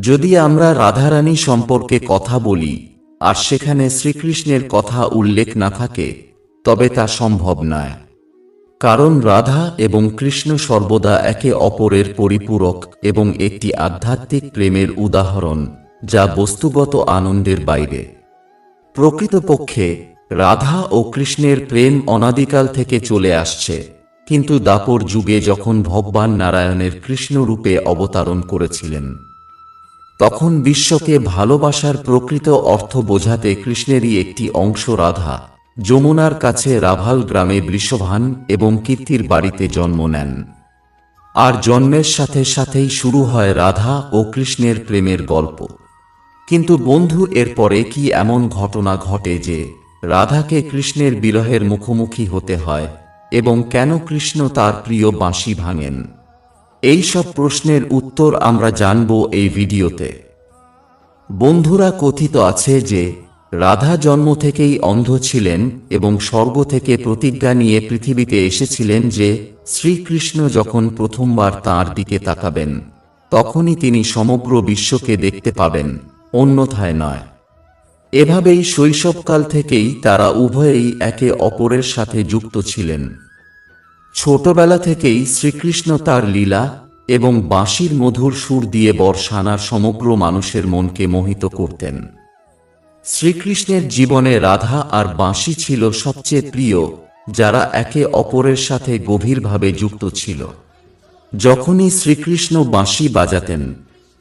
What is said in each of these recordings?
যদি আমরা রাধারানী সম্পর্কে কথা বলি, আর সেখানে শ্রীকৃষ্ণের কথা উল্লেখ না থাকে, তবে তা সম্ভব নয়। কারণ রাধা এবং কৃষ্ণ সর্বদা একে অপরের পরিপূরক এবং একটি আধ্যাত্মিক প্রেমের উদাহরণ, যা বস্তুগত আনন্দের বাইরে। প্রকৃতপক্ষে, রাধা ও কৃষ্ণের প্রেম অনাদিকাল থেকে চলে আসছে, কিন্তু দাপর যুগে যখন ভগবান নারায়ণের কৃষ্ণরূপে অবতারণ করেছিলেন। তখন বিশ্বকে ভালোবাসার প্রকৃত অর্থ বোঝাতে কৃষ্ণেরই একটি অংশ রাধা। যমুনার কাছে রাভাল গ্রামে বৃষভান এবং কীর্তির বাড়িতে জন্ম নেন। আর জন্মের সাথে সাথেই শুরু হয় রাধা ও কৃষ্ণের প্রেমের গল্প। কিন্তু বন্ধু এরপরে কি এমন ঘটনা ঘটে যে রাধাকে কৃষ্ণের বিরহের মুখোমুখি হতে হয় এবং কেন কৃষ্ণ তার প্রিয় বাঁশি ভাঙেন? এই সব প্রশ্নের উত্তর আমরা জানব এই ভিডিওতে। বন্ধুরা কথিত আছে যে, রাধা জন্ম থেকেই অন্ধ ছিলেন এবং স্বর্গ থেকে প্রতিজ্ঞা নিয়ে পৃথিবীতে এসেছিলেন যে, শ্রীকৃষ্ণ যখন প্রথমবার তাঁর দিকে তাকাবেন, তখনই তিনি সমগ্র বিশ্বকে দেখতে পাবেন, অন্যথায় নয়। এভাবেই শৈশবকাল থেকেই তারা উভয়েই একে অপরের সাথে যুক্ত ছিলেন। ছোটবেলা থেকেই শ্রীকৃষ্ণ তার লীলা এবং বাঁশির মধুর সুর দিয়ে বর্ষানার সমগ্র মানুষের মনকে মোহিত করতেন। শ্রীকৃষ্ণের জীবনে রাধা আর বাঁশি ছিল সবচেয়ে প্রিয়, যারা একে অপরের সাথে গভীরভাবে যুক্ত ছিল। যখনই শ্রীকৃষ্ণ বাঁশি বাজাতেন,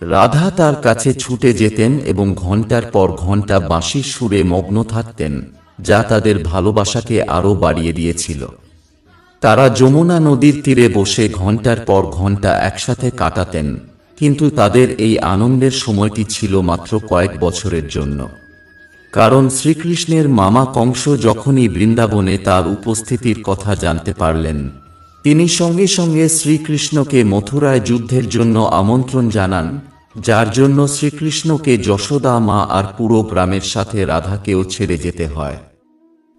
রাধা তার কাছে ছুটে যেতেন এবং ঘণ্টার পর ঘণ্টা বাঁশির সুরে মগ্ন থাকতেন, যা তাদের ভালোবাসাকে আরও বাড়িয়ে দিয়েছিল। তারা যমুনা নদীর তীরে বসে ঘণ্টার পর ঘণ্টা একসাথে কাটাতেন, কিন্তু তাদের এই আনন্দের সময়টি ছিল মাত্র কয়েক বছরের জন্য। কারণ শ্রীকৃষ্ণের মামা কংস যখনই বৃন্দাবনে তার উপস্থিতির কথা জানতে পারলেন, তিনি সঙ্গে সঙ্গে শ্রীকৃষ্ণকে মথুরায় যুদ্ধের জন্য আমন্ত্রণ জানান, যার জন্য শ্রীকৃষ্ণকে যশোদা মা আর পুরো গ্রামের সাথে রাধাকেও ছেড়ে যেতে হয়।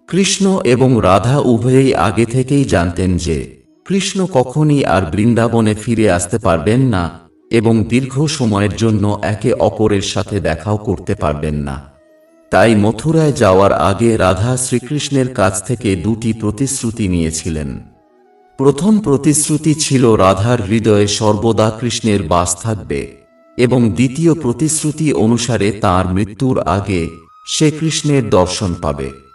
কৃষ্ণ এবং রাধা উভয়েই আগে থেকেই জানতেন যে কৃষ্ণ কখনই আর বৃন্দাবনে ফিরে আসতে পারবেন না এবং দীর্ঘ সময়ের জন্য একে অপরের সাথে দেখাও করতে পারবেন না। তাই মথুরায় যাওয়ার আগে রাধা শ্রীকৃষ্ণের কাছ থেকে দুটি প্রতিশ্রুতি নিয়েছিলেন। প্রথম প্রতিশ্রুতি ছিল রাধার হৃদয়ে সর্বদা কৃষ্ণের বাস থাকবে এবং দ্বিতীয় প্রতিশ্রুতি অনুসারে তার মৃত্যুর আগে সে কৃষ্ণের দর্শন পাবে।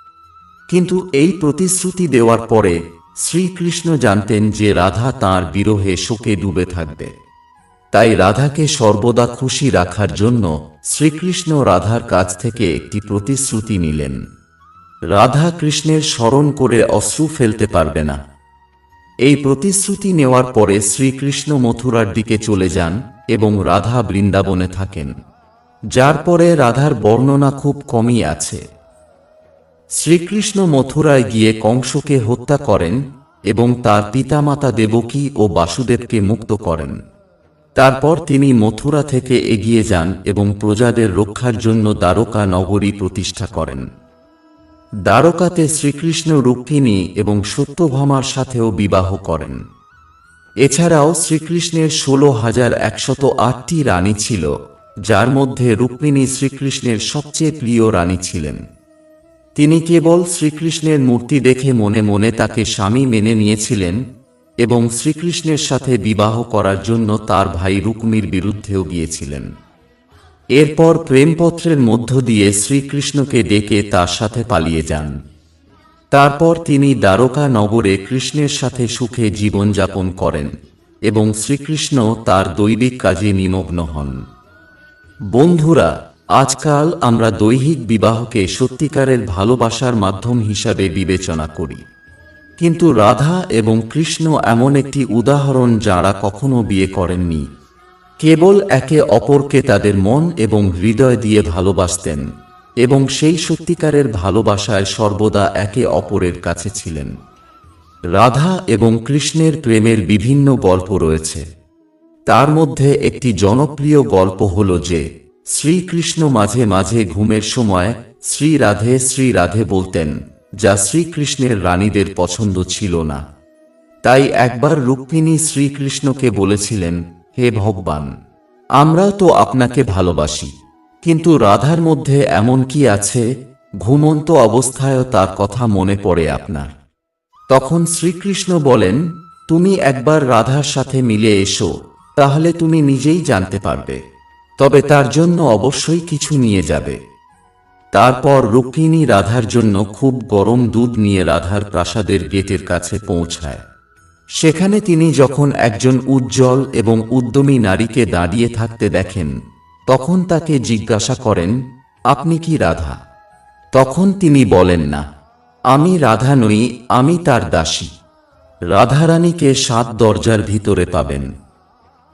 কিন্তু এই প্রতিশ্রুতি দেওয়ার পরে শ্রীকৃষ্ণ জানতেন যে রাধা তার বিরহে শোকে ডুবে থাকবে। তাই রাধাকে সর্বদা খুশি রাখার জন্য শ্রীকৃষ্ণ রাধার কাছ থেকে একটি প্রতিশ্রুতি নিলেন। রাধা কৃষ্ণের স্মরণ করে অশ্রু ফেলতে পারবে না। এই প্রতিশ্রুতি নেওয়ার পরে শ্রীকৃষ্ণ মথুরার দিকে চলে যান এবং রাধা বৃন্দাবনে থাকেন। যার পরে রাধার বর্ণনা খুব কমই আছে। শ্রীকৃষ্ণ মথুরায় গিয়ে কংসকে হত্যা করেন এবং তার পিতামাতা দেবকী ও বাসুদেবকে মুক্ত করেন। তারপর তিনি মথুরা থেকে এগিয়ে যান এবং প্রজাদের রক্ষার জন্য দ্বারকা নগরী প্রতিষ্ঠা করেন। দ্বারকাতে শ্রীকৃষ্ণ রুক্মিণী এবং সত্যভামার সাথেও বিবাহ করেন। এছাড়াও শ্রীকৃষ্ণের ষোলো হাজার একশত আটটি রানী ছিল, যার মধ্যে রুক্মিণী শ্রীকৃষ্ণের সবচেয়ে প্রিয় রানী ছিলেন। তিনি কেবল শ্রীকৃষ্ণের মূর্তি দেখে মনে মনে তাকে স্বামী মেনে নিয়েছিলেন এবং শ্রীকৃষ্ণের সাথে বিবাহ করার জন্য তার ভাই রুক্মির বিরুদ্ধেও গিয়েছিলেন। এরপর প্রেমপত্রের মধ্য দিয়ে শ্রীকৃষ্ণকে ডেকে তার সাথে পালিয়ে যান। তারপর তিনি দ্বারকা নগরে কৃষ্ণের সাথে সুখে জীবনযাপন করেন এবং শ্রীকৃষ্ণ তার দৈবিক কাজে নিমগ্ন হন। বন্ধুরা আজকাল আমরা দৈহিক বিবাহকে সত্যিকারের ভালোবাসার মাধ্যম হিসাবে বিবেচনা করি। কিন্তু রাধা এবং কৃষ্ণ এমন একটি উদাহরণ যারা কখনো বিয়ে করেননি। কেবল একে অপরকে তাদের মন এবং হৃদয় দিয়ে ভালোবাসতেন এবং সেই সত্যিকারের ভালোবাসায় সর্বদা একে অপরের কাছে ছিলেন। রাধা এবং কৃষ্ণের প্রেমের বিভিন্ন গল্প রয়েছে। তার মধ্যে একটি জনপ্রিয় গল্প হল যে শ্রীকৃষ্ণ মাঝে মাঝে ঘুমের সময় শ্রী রাধে শ্রী রাধে বলতেন, যা শ্রীকৃষ্ণের রানীদের পছন্দ ছিল না। তাই একবার রুক্মিণী শ্রীকৃষ্ণকে বলেছিলেন, হে ভগবান, আমরাও তো আপনাকে ভালোবাসি, কিন্তু রাধার মধ্যে এমন কি আছে? ঘুমন্ত অবস্থায়ও তার কথা মনে পড়ে আপনার। তখন শ্রীকৃষ্ণ বলেন, তুমি একবার রাধার সাথে মিলে এসো, তাহলে তুমি নিজেই জানতে পারবে। তবে তার জন্য অবশ্যই কিছু নিয়ে যাবে। তারপর রুক্মিণী রাধার জন্য খুব গরম দুধ নিয়ে রাধার প্রাসাদের গেটের কাছে পৌঁছায়। সেখানে তিনি যখন একজন উজ্জ্বল এবং উদ্যমী নারীকে দাঁড়িয়ে থাকতে দেখেন, তখন তাকে জিজ্ঞাসা করেন, আপনি কি রাধা? তখন তিনি বলেন, না, আমি রাধা নই, আমি তার দাসী। রাধারানীকে সাত দরজার ভিতরে পাবেন।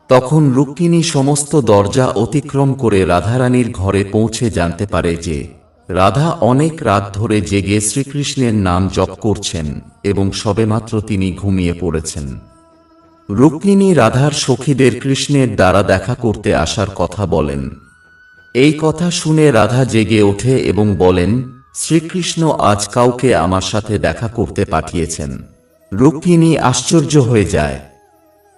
তখন রুক্মিণী সমস্ত দরজা অতিক্রম করে রাধারানীর ঘরে পৌঁছে জানতে পারে যে রাধা অনেক রাত ধরে জেগে শ্রীকৃষ্ণের নাম জপ করছেন এবং সবেমাত্র তিনি ঘুমিয়ে পড়েছেন। রুক্মিণী রাধার সখীদের কৃষ্ণের দ্বারা দেখা করতে আসার কথা বলেন। এই কথা শুনে রাধা জেগে ওঠে এবং বলেন, শ্রীকৃষ্ণ আজ কাউকে আমার সাথে দেখা করতে পাঠিয়েছেন। রুক্মিণী আশ্চর্য হয়ে যায়।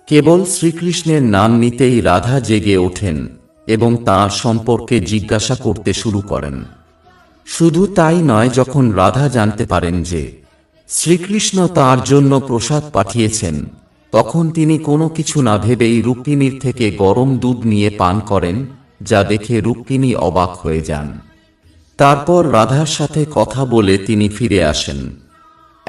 কেবল শ্রীকৃষ্ণের নাম নিতেই রাধা জেগে ওঠেন এবং তাঁর সম্পর্কে জিজ্ঞাসা করতে শুরু করেন। শুধু তাই নয়, যখন রাধা জানতে পারেন যে শ্রীকৃষ্ণ তার জন্য প্রসাদ পাঠিয়েছেন, তখন তিনি কোনো কিছু না ভেবেই রুক্মিণীর থেকে গরম দুধ নিয়ে পান করেন, যা দেখে রুক্মিণী অবাক হয়ে যান। তারপর রাধার সাথে কথা বলে তিনি ফিরে আসেন।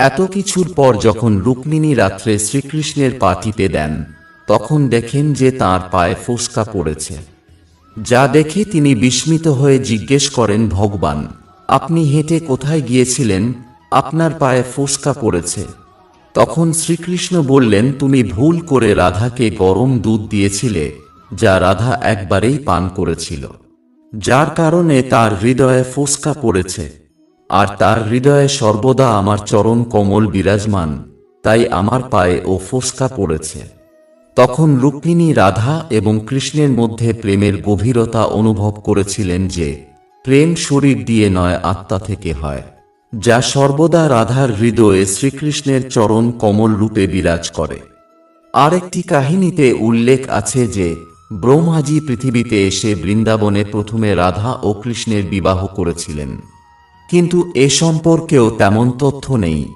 এত কিছুর পর যখন রুক্মিণী রাত্রে শ্রীকৃষ্ণের পা টিপে দেন, তখন দেখেন যে তার পায়ে ফোসকা পড়েছে। যা দেখে তিনি বিস্মিত হয়ে জিজ্ঞেস করেন, ভগবান, আপনি হেঁটে কোথায় গিয়েছিলেন? আপনার পায়ে ফোসকা পড়েছে। তখন শ্রীকৃষ্ণ বললেন, তুমি ভুল করে রাধাকে গরম দুধ দিয়েছিলে, যা রাধা একবারেই পান করেছিল। যার কারণে তার হৃদয়ে ফোসকা পড়েছে। আর তার হৃদয়ে সর্বদা আমার চরণ কমল বিরাজমান, তাই আমার পায়ে ও ফোসকা পড়েছে। তখন রুক্মিণী রাধা এবং কৃষ্ণের মধ্যে প্রেমের গভীরতা অনুভব করেছিলেন যে, প্রেম শরীর দিয়ে নয়, আত্মা থেকে হয়, যা সর্বদা রাধার হৃদয়ে শ্রীকৃষ্ণের চরণ কমল রূপে বিরাজ করে। আরেকটি কাহিনীতে উল্লেখ আছে যে, ব্রহ্মাজি পৃথিবীতে এসে বৃন্দাবনে প্রথমে রাধা ও কৃষ্ণের বিবাহ করেছিলেন। কিন্তু এ সম্পর্কেও তেমন তথ্য নেই।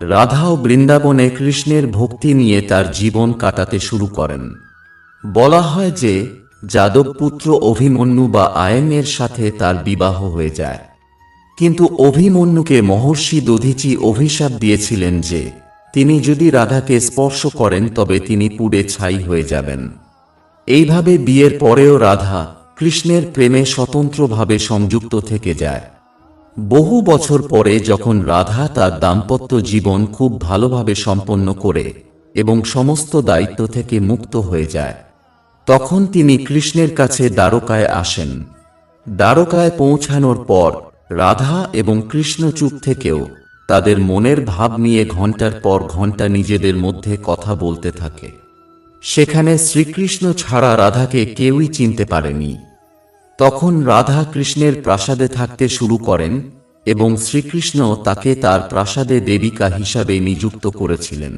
রাধাও বৃন্দাবনে কৃষ্ণের ভক্তি নিয়ে তার জীবন কাটাতে শুরু করেন। বলা হয় যে, যাদবপুত্র অভিমন্যু বা আয়েনের সাথে তার বিবাহ হয়ে যায়। কিন্তু অভিমন্যুকে মহর্ষি দধিচি অভিশাপ দিয়েছিলেন যে, তিনি যদি রাধাকে স্পর্শ করেন তবে তিনি পুড়ে ছাই হয়ে যাবেন। এইভাবে বিয়ের পরেও রাধা কৃষ্ণের প্রেমে স্বতন্ত্রভাবে সংযুক্ত থেকে যায়। বহু বছর পরে যখন রাধা তার দাম্পত্য জীবন খুব ভালোভাবে সম্পন্ন করে এবং সমস্ত দায়িত্ব থেকে মুক্ত হয়ে যায়, তখন তিনি কৃষ্ণের কাছে দ্বারকায় আসেন। দ্বারকায় পৌঁছানোর পর রাধা এবং কৃষ্ণ চুপ থেকেও তাদের মনের ভাব নিয়ে ঘণ্টার পর ঘণ্টা নিজেদের মধ্যে কথা বলতে থাকে। সেখানে শ্রীকৃষ্ণ ছাড়া রাধাকে কেউই চিনতে পারেনি। তখন রাধা কৃষ্ণের প্রাসাদে থাকতে শুরু করেন এবং শ্রীকৃষ্ণ তাকে তার প্রাসাদে দেবিকা হিসাবে নিযুক্ত করেছিলেন,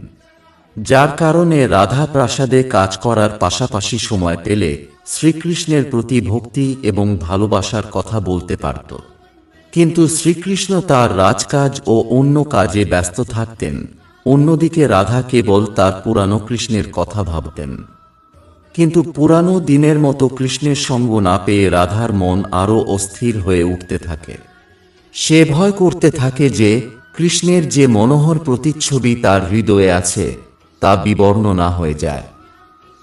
যার কারণে রাধা প্রাসাদে কাজ করার পাশাপাশি সময় পেলে শ্রীকৃষ্ণের প্রতি ভক্তি এবং ভালোবাসার কথা বলতে পারত। কিন্তু শ্রীকৃষ্ণ তার রাজকাজ ও অন্য কাজে ব্যস্ত থাকতেন, অন্যদিকে রাধা কেবল তার পুরানো কৃষ্ণের কথা ভাবতেন। কিন্তু পুরানো দিনের মতো কৃষ্ণের সঙ্গ না পেয়ে রাধার মন আরও অস্থির হয়ে উঠতে থাকে। সে ভয় করতে থাকে যে কৃষ্ণের যে মনোহর প্রতিচ্ছবি তার হৃদয়ে আছে, তা বিবর্ণ না হয়ে যায়।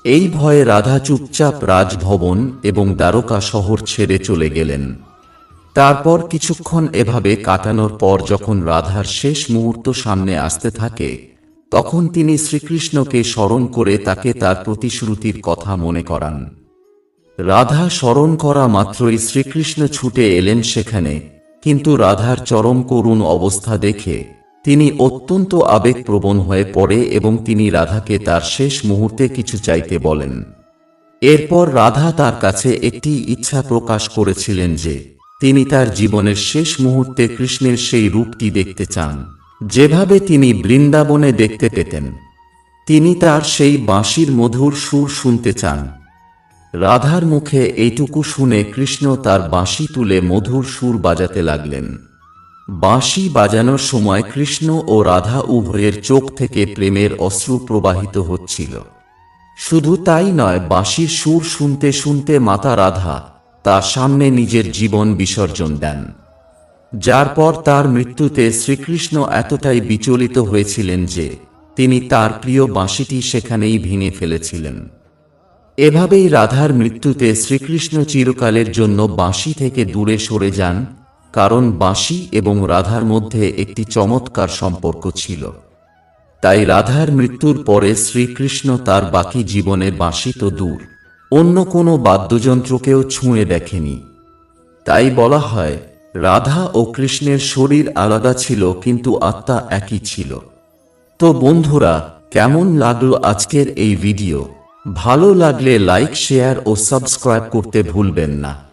এই ভয়ে রাধা চুপচাপ রাজভবন এবং দ্বারকা শহর ছেড়ে চলে গেলেন। তারপর কিছুক্ষণ এভাবে কাটানোর পর যখন রাধার শেষ মুহূর্ত সামনে আসতে থাকে তখন তিনি শ্রীকৃষ্ণকে স্মরণ করে তাকে তার প্রতিশ্রুতির কথা মনে করান। রাধা স্মরণ করা মাত্রই শ্রীকৃষ্ণ ছুটে এলেন সেখানে, কিন্তু রাধার চরম করুণ অবস্থা দেখে তিনি অত্যন্ত আবেগপ্রবণ হয়ে পড়ে এবং তিনি রাধাকে তার শেষ মুহূর্তে কিছু চাইতে বলেন। এরপর রাধা তার কাছে একটি ইচ্ছা প্রকাশ করেছিলেন যে তিনি তার জীবনের শেষ মুহূর্তে কৃষ্ণের সেই রূপটি দেখতে চান। যেভাবে তিনি বৃন্দাবনে দেখতে পেতেন, তিনি তার সেই বাঁশির মধুর সুর শুনতে চান। রাধার মুখে এইটুকু শুনে কৃষ্ণ তার বাঁশি তুলে মধুর সুর বাজাতে লাগলেন। বাঁশি বাজানোর সময় কৃষ্ণ ও রাধা উভয়ের চোখ থেকে প্রেমের অশ্রু প্রবাহিত হচ্ছিল। শুধু তাই নয়, বাঁশির সুর শুনতে শুনতে মাতা রাধা তার সামনে নিজের জীবন বিসর্জন দেন। যার পর তার মৃত্যুতে শ্রীকৃষ্ণ এতটাই বিচলিত হয়েছিলেন যে তিনি তার প্রিয় বাঁশিটি সেখানেই ভেঙে ফেলেছিলেন। এভাবেই রাধার মৃত্যুতে শ্রীকৃষ্ণ চিরকালের জন্য বাঁশি থেকে দূরে সরে যান, কারণ বাঁশি এবং রাধার মধ্যে একটি চমৎকার সম্পর্ক ছিল। তাই রাধার মৃত্যুর পরে শ্রীকৃষ্ণ তার বাকি জীবনে বাঁশি তো দূর, অন্য কোনো বাদ্যযন্ত্রকেও ছুঁয়ে দেখেনি। তাই বলা হয় রাধা ও কৃষ্ণের শরীর আলাদা ছিল, কিন্তু আত্মা একই ছিল। তো বন্ধুরা, কেমন লাগল আজকের এই ভিডিও? ভালো লাগলে লাইক, শেয়ার ও সাবস্ক্রাইব করতে ভুলবেন না।